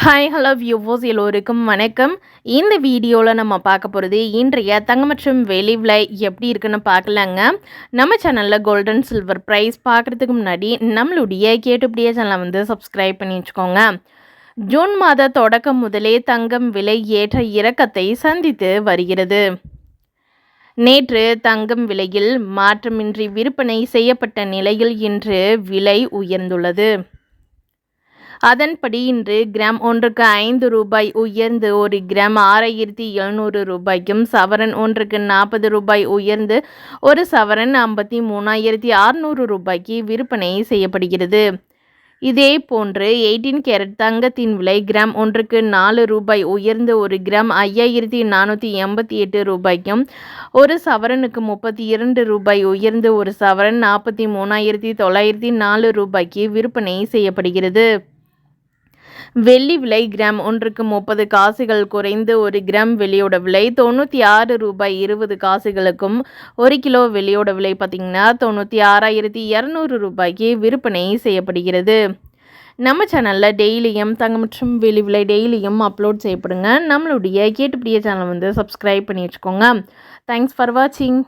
Hi hello வியூவோஸ் எல்லோருக்கும் வணக்கம். இந்த வீடியோவில் நம்ம பார்க்க போகிறது இன்றைய தங்க மற்றும் வெளி விலை எப்படி இருக்குன்னு பார்க்கலாங்க. நம்ம சேனலில் கோல்டன் சில்வர் ப்ரைஸ் பார்க்குறதுக்கு முன்னாடி நம்மளுடைய கேட்டுப்படியே சேனலை வந்து சப்ஸ்கிரைப் பண்ணி வச்சுக்கோங்க. ஜூன் மாத தொடக்கம் முதலே தங்கம் விலை ஏற்ற இறக்கத்தை சந்தித்து வருகிறது. நேற்று தங்கம் விலையில் மாற்றமின்றி விற்பனை செய்யப்பட்ட நிலையில் இன்று விலை உயர்ந்துள்ளது. அதன்படி இன்று கிராம் ஒன்றுக்கு ஐந்து ரூபாய் உயர்ந்து ஒரு கிராம் ஆறாயிரத்தி எழுநூறு ரூபாய்க்கும் சவரன் ஒன்றுக்கு நாற்பது ரூபாய் உயர்ந்து ஒரு சவரன் ஐம்பத்தி மூணாயிரத்தி அறுநூறு ரூபாய்க்கு விற்பனை செய்யப்படுகிறது. இதே போன்று எயிட்டீன் கேரட் தங்கத்தின் விலை கிராம் ஒன்றுக்கு நாலு ரூபாய் உயர்ந்து ஒரு கிராம் ஐயாயிரத்தி நானூற்றி எண்பத்தி எட்டு ரூபாய்க்கும் ஒரு சவரனுக்கு முப்பத்தி இரண்டு ரூபாய் உயர்ந்து ஒரு சவரன் நாற்பத்தி மூணாயிரத்தி தொள்ளாயிரத்தி நாலு ரூபாய்க்கு விற்பனை செய்யப்படுகிறது. வெள்ளி விலை கிராம் ஒன்றுக்கு முப்பது காசுகள் குறைந்து ஒரு கிராம் வெள்ளியோட விலை தொண்ணூற்றி ஆறு ரூபாய் இருபது காசுகளுக்கும் ஒரு கிலோ வெள்ளியோட விலை பார்த்திங்கன்னா தொண்ணூற்றி ஆறாயிரத்தி இரநூறு ரூபாய்க்கு விற்பனை செய்யப்படுகிறது. நம்ம சேனலில் டெய்லியும் தங்க மற்றும் வெளி விலை டெய்லியும் அப்லோட் செய்யப்படுங்க. நம்மளுடைய கேட்டுப்பிடிய சேனல் வந்து சப்ஸ்கிரைப் பண்ணி வச்சுக்கோங்க. தேங்க்ஸ் ஃபார் வாட்சிங்